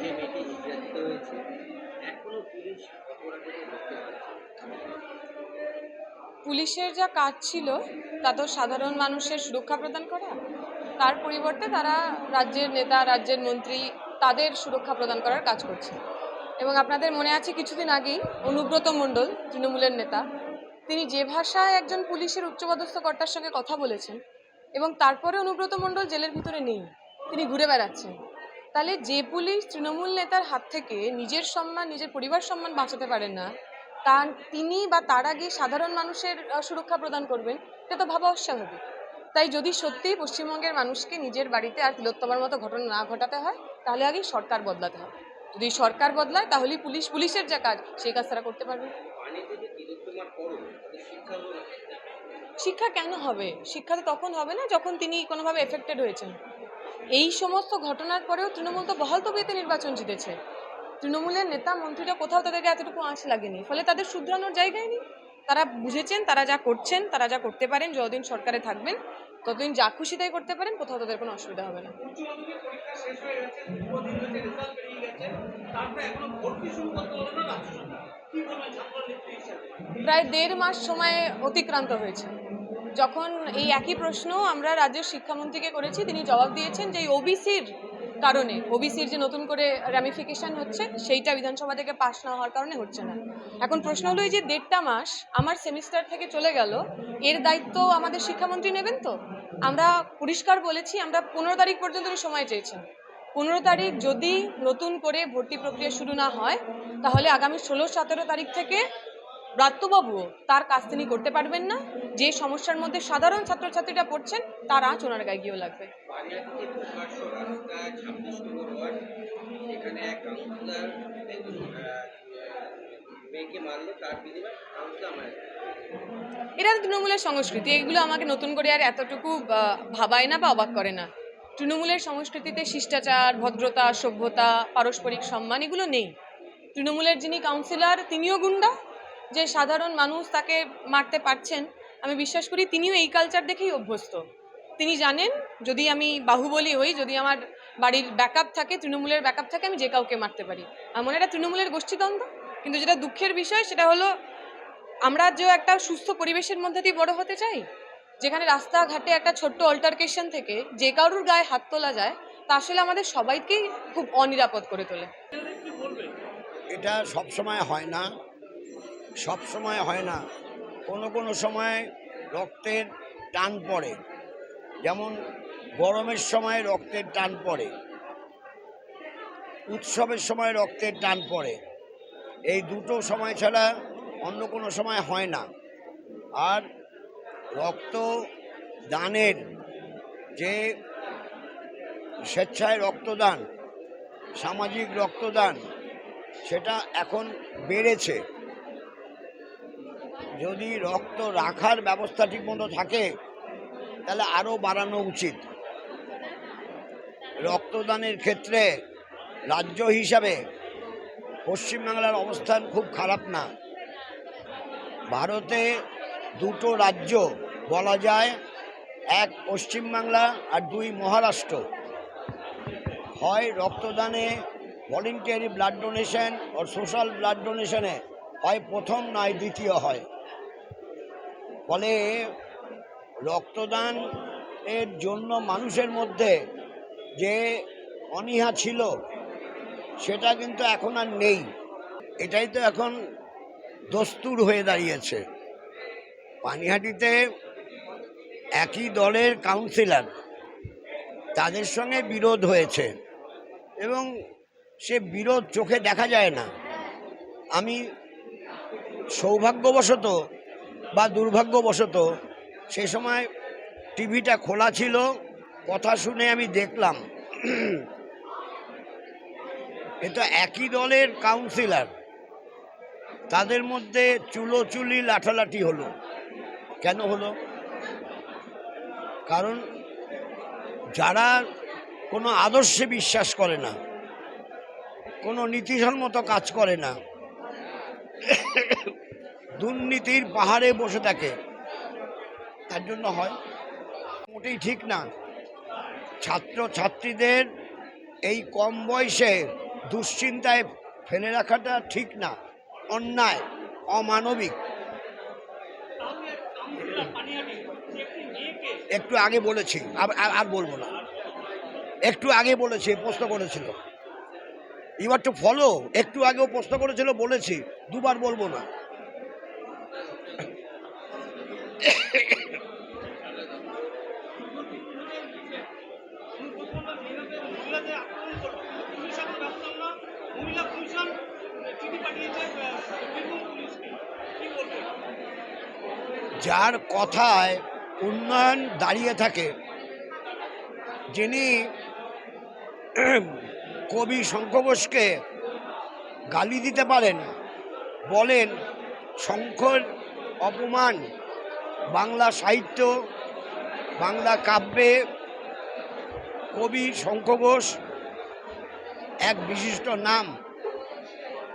যে মেয়েটি নির্যাতিত হয়েছে পুলিশ পুলিশের যা কাজ ছিল, তা তো সাধারণ মানুষের সুরক্ষা প্রদান করা। তার পরিবর্তে তারা রাজ্যের নেতা, রাজ্যের মন্ত্রী তাদের সুরক্ষা প্রদান করার কাজ করছে। এবং আপনাদের মনে আছে কিছুদিন আগেই অনুব্রত মণ্ডল, তৃণমূলের নেতা, তিনি যে ভাষায় একজন পুলিশের উচ্চপদস্থ কর্তার সঙ্গে কথা বলেছেন এবং তারপরে অনুব্রত মণ্ডল জেলের ভিতরে নেই, তিনি ঘুরে বেড়াচ্ছেন। তাহলে যে পুলিশ তৃণমূল নেতার হাত থেকে নিজের সম্মান, নিজের পরিবার সম্মান বাঁচাতে পারেন না, তা তিনি বা তার আগে সাধারণ মানুষের সুরক্ষা প্রদান করবেন, এটা তো ভাবা অস্বাভাবিক। তাই যদি সত্যিই পশ্চিমবঙ্গের মানুষকে নিজের বাড়িতে আর তিলোত্তমার মতো ঘটনা না ঘটাতে হয়, তাহলে আগে সরকার বদলাতে হবে। যদি সরকার বদলায় তাহলে পুলিশ, পুলিশের যা কাজ, সেই কাজ তারা করতে পারবে। শিক্ষা কেন হবে? শিক্ষা তো তখন হবে না যখন তিনি কোনোভাবে এফেক্টেড হয়েছেন। এই সমস্ত ঘটনার পরেও তৃণমূল তো বহাল তবিয়তে নির্বাচন জিতেছে। তৃণমূলের নেতা মন্ত্রীরা কোথাও তাদেরকে এতটুকু আঁচ লাগেনি। ফলে তাদের শুধরানোর জায়গায় নেই। তারা বুঝেছেন তারা যা করছেন তারা যা করতে পারেন যতদিন সরকারে থাকবেন ততদিন যা খুশি তাই করতে পারেন কোথাও তাদের কোনো অসুবিধা হবে না। প্রায় দেড় মাস সময় অতিক্রান্ত হয়েছে। যখন এই একই প্রশ্ন আমরা রাজ্যের শিক্ষামন্ত্রীকে করেছি, তিনি জবাব দিয়েছেন যে এই ওবিসির কারণে ওবিসির যে নতুন করে র্যামিফিকেশন হচ্ছে, সেইটা বিধানসভা থেকে পাশ না হওয়ার কারণে হচ্ছে না। এখন প্রশ্ন হলো এই যে দেড়টা মাস আমার সেমিস্টার থেকে চলে গেল, এর দায়িত্ব আমাদের শিক্ষামন্ত্রী নেবেন তো? আমরা পরিষ্কার বলেছি, আমরা পনেরো তারিখ পর্যন্ত সময় চেয়েছেন। পনেরো তারিখ যদি নতুন করে ভর্তি প্রক্রিয়া শুরু না হয়, তাহলে আগামী ষোলো, সতেরো তারিখ থেকে ব্রাত্যবাবুও তার কাজ তিনি করতে পারবেন না। যে সমস্যার মধ্যে সাধারণ ছাত্রছাত্রীরা পড়ছেন, তার আঁচ ওনার গায়ে গিয়েও লাগবে। এটা তৃণমূলের সংস্কৃতি, এগুলো আমাকে নতুন করে আর এতটুকু ভাবায় না বা অবাক করে না। তৃণমূলের সংস্কৃতিতে শিষ্টাচার, ভদ্রতা, সভ্যতা, পারস্পরিক সম্মান, এগুলো নেই। তৃণমূলের যিনি কাউন্সিলর তিনিও গুন্ডা। যে সাধারণ মানুষ তাকে মারতে পারছেন, আমি বিশ্বাস করি তিনিও এই কালচার দেখেই অভ্যস্ত। তিনি জানেন, যদি আমি বাহুবলী হই, যদি আমার বাড়ির ব্যাকআপ থাকে, তৃণমূলের ব্যাকআপ থাকে, আমি যে কাউকে মারতে পারি। এমন একটা তৃণমূলের গোষ্ঠীদ্বন্দ্ব, কিন্তু যেটা দুঃখের বিষয়, সেটা হলো আমরা যে একটা সুস্থ পরিবেশের মধ্যে দিয়ে বড় হতে চাই, যেখানে রাস্তাঘাটে একটা ছোট্ট অল্টারকেশন থেকে যে কারুর গায়ে হাত তোলা যায়, তা আসলে আমাদের সবাইকেই খুব অনিরাপদ করে তোলে। এটা সবসময় হয় না। সব সময় হয় না। কোনো কোনো সময় রক্তের টান পড়ে। যেমন গরমের সময় রক্তের টান পড়ে। উৎসবের সময় রক্তের টান পড়ে। এই দুটো সময় ছাড়া অন্য কোনো সময় হয় না। আর রক্ত দানের যে স্বেচ্ছায় রক্তদান, সামাজিক রক্তদান, সেটা এখন বেড়েছে। যদি রক্ত রাখার ব্যবস্থা ঠিকমতো থাকে, তাহলে আরও বাড়ানো উচিত। রক্তদানের ক্ষেত্রে রাজ্য হিসাবে পশ্চিমবাংলার অবস্থান খুব খারাপ না। ভারতে দুটো রাজ্য বলা যায়, এক পশ্চিমবাংলা আর দুই মহারাষ্ট্র। হয় রক্তদানে ভলেন্টিয়ারি ব্লাড ডোনেশন ও সোশ্যাল ব্লাড ডোনেশনে হয় প্রথম নয় দ্বিতীয় হয়। ফলে রক্তদান এর জন্য মানুষের মধ্যে যে অনীহা ছিল, সেটা কিন্তু এখন আর নেই। এটাই তো এখন দস্তুর হয়ে দাঁড়িয়েছে। পানিহাটিতে একই দলের কাউন্সিলর তাদের সঙ্গে বিরোধ হয়েছে এবং সে বিরোধ চোখে দেখা যায় না। আমি সৌভাগ্যবশত বা দুর্ভাগ্যবশত সে সময় টিভিটা খোলা ছিল, কথা শুনে আমি দেখলাম। এটা একই দলের কাউন্সিলর তাদের মধ্যে চুলোচুলি লাঠালাঠি হলো। কেন হলো? কারণ যারা কোনো আদর্শে বিশ্বাস করে না, কোনো নীতিসম্মত কাজ করে না দুর্নীতির পাহাড়ে বসে থাকে। তার জন্য হয়। মোটেই ঠিক না। ছাত্র ছাত্রীদের এই কম বয়সে দুশ্চিন্তায় ফেলে রাখাটা ঠিক না। অন্যায়, অমানবিক। একটি আগে বলেছি, আর বলব না। একটু আগে বলেছি, প্রশ্ন করেছিল। এবার তো ফলো একটু আগেও প্রশ্ন করেছিল, বলেছি। দুবার বলব না। যার কথায় উন্নয়ন দাঁড়িয়ে থাকে, যিনি কবি শঙ্খ বোসকে গালি দিতে পারেন, বলেন, শঙ্কর অপমান বাংলা সাহিত্য, বাংলা কাব্যে কবি শঙ্খ ঘোষ এক বিশিষ্ট নাম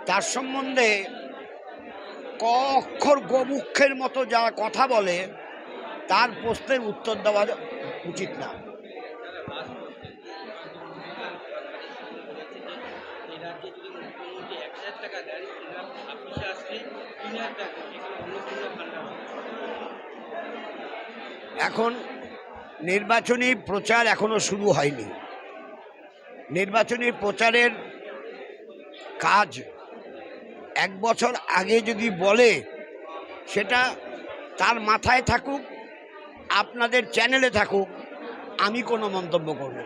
তার সম্বন্ধে ক অক্ষর গোমুখের মতো যারা কথা বলে, তার প্রশ্নের উত্তর দেওয়া উচিত না টাকা দেন অফিসে আসলে টাকা ভান্ডার হবে। এখন নির্বাচনী প্রচার এখনও শুরু হয়নি নির্বাচনী প্রচারের কাজ এক বছর আগে যদি বলে, সেটা তার মাথায় থাকুক, আপনাদের চ্যানেলে থাকুক, আমি কোনো মন্তব্য করব।